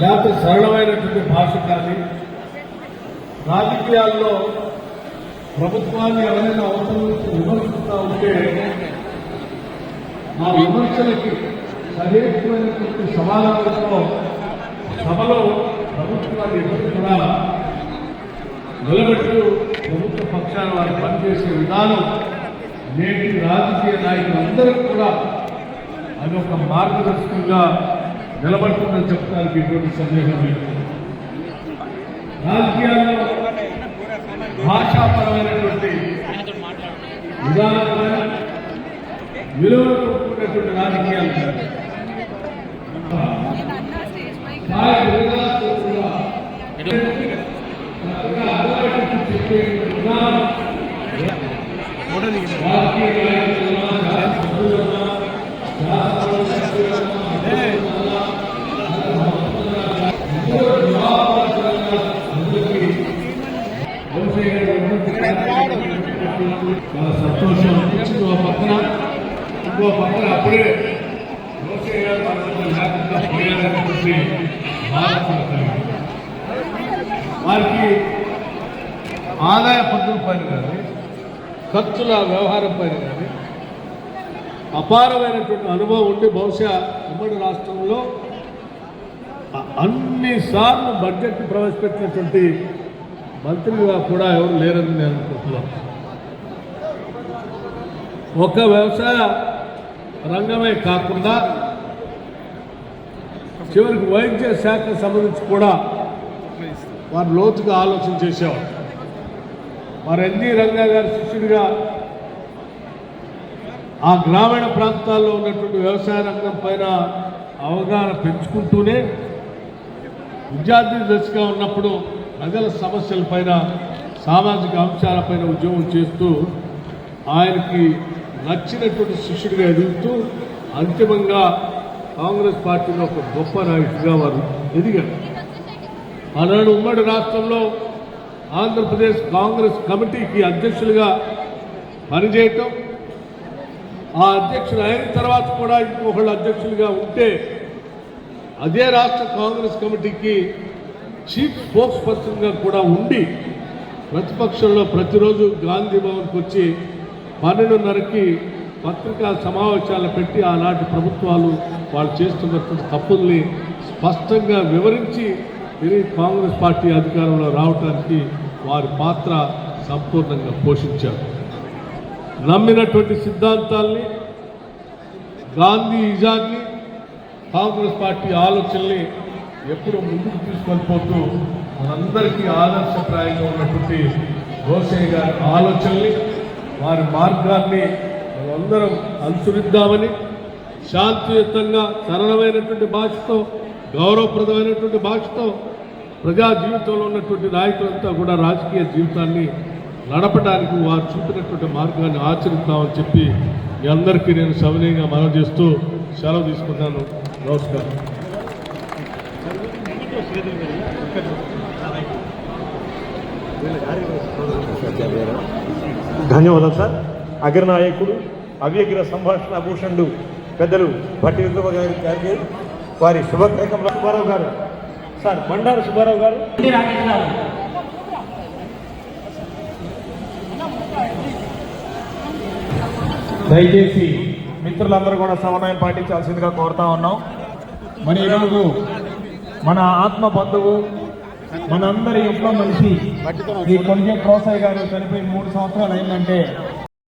లేకపోతే సరళమైనటువంటి భాష కానీ రాజకీయాల్లో ప్రభుత్వాన్ని ఎవరైనా అవసరం విమర్శిస్తూ ఉంటే ఆ విమర్శలకి సరైనటువంటి సమాధానంలో సభలో ప్రభుత్వాన్ని ఎప్పుడు కూడా నిలబెట్టు ప్రభుత్వ పక్షాన వారు పనిచేసే విధానం నేటి రాజకీయ నాయకులందరికీ కూడా అది ఒక మార్గదర్శకంగా నిలబడుతుందని చెప్పడానికి ఎటువంటి సందేహం లేదు రాజకీయాల్లో భాషాపరమైనటువంటి విధానమైన విలువలతో కూడినటువంటి రాజకీయాలు కాదు. చాలా సంతోషం అనిపించింది ఓ పక్కన. ఇంకో పక్కన అప్పుడే వారికి ఆదాయ పన్నుల పైన కానీ ఖర్చుల వ్యవహారం పైన కానీ అపారమైనటువంటి అనుభవం ఉండి బహుశా ఉమ్మడి రాష్ట్రంలో అన్నిసార్లు అన్ని సార్లు బడ్జెట్ ప్రవేశపెట్టినటువంటి మంత్రిగా కూడా ఎవరు లేరని నేను అనుకుంటున్నాను. ఒక వ్యవసాయ రంగమే కాకుండా చివరికి వైద్య శాఖకు సంబంధించి కూడా వారు లోతుగా ఆలోచన చేసేవారు. వారు ఎన్జీ రంగా గారి శిష్యుడిగా ఆ గ్రామీణ ప్రాంతాల్లో ఉన్నటువంటి వ్యవసాయ రంగం పైన అవగాహన పెంచుకుంటూనే విద్యార్థి దశగా ఉన్నప్పుడు ప్రజల సమస్యలపైన సామాజిక అంశాలపైన ఉద్యోగం చేస్తూ ఆయనకి నచ్చినటువంటి శిష్యుడిగా ఎదుగుతూ అంతిమంగా కాంగ్రెస్ పార్టీలో ఒక గొప్ప నాయకుడిగా వారు ఎదిగారు. ఆనాడు ఉమ్మడి రాష్ట్రంలో ఆంధ్రప్రదేశ్ కాంగ్రెస్ కమిటీకి అధ్యక్షులుగా పనిచేయటం ఆ అధ్యక్షుడు అయిన తర్వాత కూడా ఇంకొకళ్ళు అధ్యక్షులుగా ఉంటే అదే రాష్ట్ర కాంగ్రెస్ కమిటీకి చీఫ్ స్పోక్స్ పర్సన్గా కూడా ఉండి ప్రతిపక్షంలో ప్రతిరోజు గాంధీ భవన్కి వచ్చి పన్నెండున్నరకి పత్రికా సమావేశాలు పెట్టి ఆనాటి ప్రభుత్వాలు వాళ్ళు చేస్తున్నటువంటి తప్పుల్ని స్పష్టంగా వివరించి తిరిగి కాంగ్రెస్ పార్టీ అధికారంలో రావడానికి వారి పాత్ర సంపూర్ణంగా పోషించారు. నమ్మినటువంటి సిద్ధాంతాల్ని గాంధీ ఇజాన్ని కాంగ్రెస్ పార్టీ ఆలోచనల్ని ఎప్పుడు ముందుకు తీసుకొని పోతూ మనందరికీ ఆదర్శప్రాయంగా ఉన్నటువంటి రోసయ్య గారి ఆలోచనల్ని వారి మార్గాన్ని మనందరం అనుసరిద్దామని శాంతియుతంగా సరళమైనటువంటి భాషతో గౌరవప్రదమైనటువంటి భాషతో ప్రజా జీవితంలో ఉన్నటువంటి నాయకులంతా కూడా రాజకీయ జీవితాన్ని నడపడానికి వారు చూపినటువంటి మార్గాన్ని ఆచరిద్దామని చెప్పి మీ అందరికీ నేను సవినయంగా మనం చేస్తూ సెలవు తీసుకున్నాను నమస్కారం. ధన్యవాదాలు సార్. అగ్రనాయకుడు అవ్యగ్ర సంభాషణ భూషణుడు పెద్దలు భట్టి విక్రమ గారి గారికి వారి శుభకార్యక్రమంలో సుబ్బారావు గారు సార్ బండారు సుబ్బారావు గారు గారు. దయచేసి మిత్రులందరూ కూడా సమన్వయం పాటించాల్సిందిగా కోరుతా ఉన్నాం. మరి ఈరోజు మన ఆత్మ బంధువు మనందరి ఇంట్లో మనిషి ఈ కొంజే ప్రోసాయ్ గారు చనిపోయి మూడు సంవత్సరాలు అయిందంటే